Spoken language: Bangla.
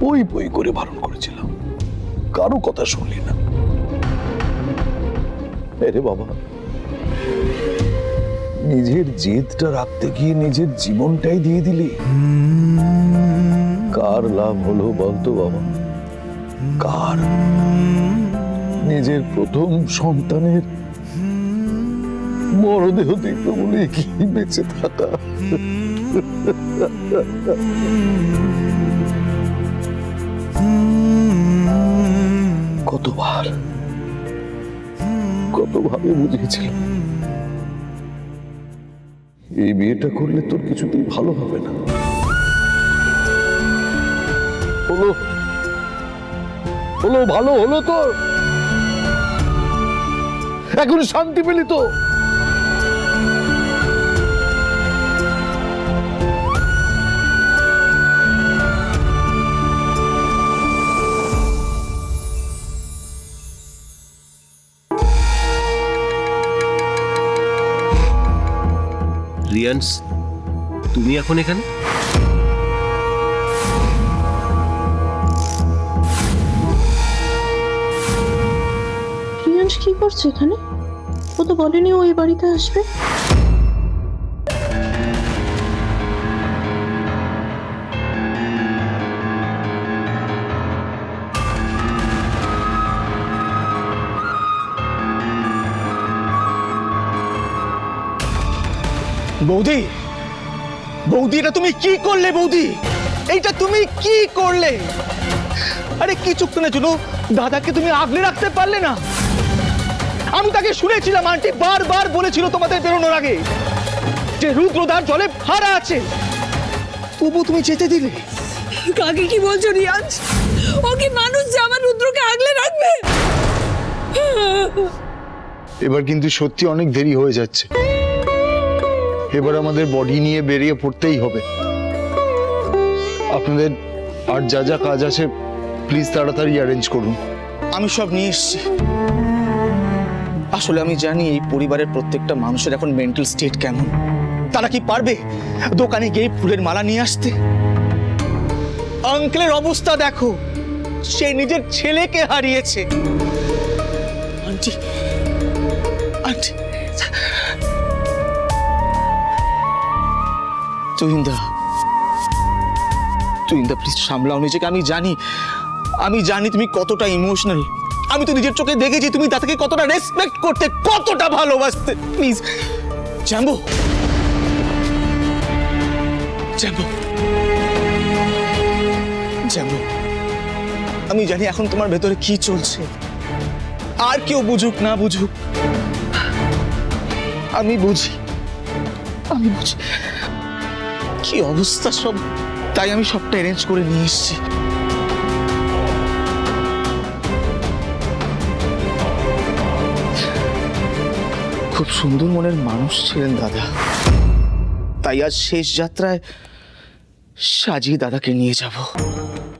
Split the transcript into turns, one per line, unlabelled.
বই বই করে বারণ করেছিলাম কারও কথা শুনলি না। আরে বাবা। নিজের জেদটা রাখতে গিয়ে নিজের জীবনটাই দিয়ে দিলি? কার লাভ হলো বলতো বাবা? কার? নিজের প্রথম সন্তানের মরদেহ দেখবে বলে কি বেঁচে থাকা? কতভাবে বুঝিয়েছিলাম এই বিয়েটা করলে তোর কিছুতেই ভালো হবে না। হলো। হলো ভালো হলো তোর। এখন শান্তি পেলি তো।
রিয়ান্স তুমি এখন এখানে?
প্রিয়াংশ কি করছে এখানে? ও তো বলেনি ও এই বাড়িতে আসবে।
বৌদি বৌদি এটা তুমি কি করলে বৌদি? এইটা তুমি কি করলে? আরে কিছুক্ষণের জন্য দাদাকে তুমি আগলে রাখতে পারলে না। আমি তাকে শুনেছিলাম আন্টি বারবার বলেছিল তোমাদের বেরোনোর আগে যে রুদ্রদার জলে ভাড়া আছে। তবু তুমি যেতে দিলে।
কাকে কি বলছো রিয়াজ? ও কি মানুষ যে আমার রুদ্রকে আগলে রাখবে?
এবার কিন্তু সত্যি অনেক দেরি হয়ে যাচ্ছে। এবার আমাদের বডি নিয়ে বেরিয়ে পড়তেই হবে। আপনাদের আর যা যা কাজ আছে প্লিজ তাড়াতাড়ি অ্যারেঞ্জ করুন।
আমি সব নিয়ে এসেছি। আসলে আমি জানি এই পরিবারের প্রত্যেকটা মানুষের এখন মেন্টাল স্টেট কেমন। তারা কি পারবে দোকানে গিয়ে ফুলের মালা নিয়ে আসতে? আঙ্কেলের অবস্থা দেখো, সে নিজের ছেলেকে হারিয়েছে। আন্টি আন্টি তুহিন্দা তুহিন্দা প্লিজ সামলাও নিজেকে। আমি জানি আমি জানি তুমি কতটা ইমোশনাল আমি তো নিজের চোখে দেখেছি তুমি তাকে কতটা রেসপেক্ট করতে, কতটা ভালোবাসতে। প্লিজ জ্যাম্বো জ্যাম্বো জ্যাম্বো আমি জানি এখন তোমার ভেতরে কি চলছে। আর কেউ বুঝুক, না বুঝুক। আমি বুঝি। আমি বুঝি। কি অবস্থা সব? তাই আমি সবটা অ্যারেঞ্জ করে নিয়ে এসেছি। খুব সুন্দর মনের মানুষ ছিলেন দাদা। তাই আজ শেষ যাত্রায় সাজিয়ে দাদাকে নিয়ে যাব।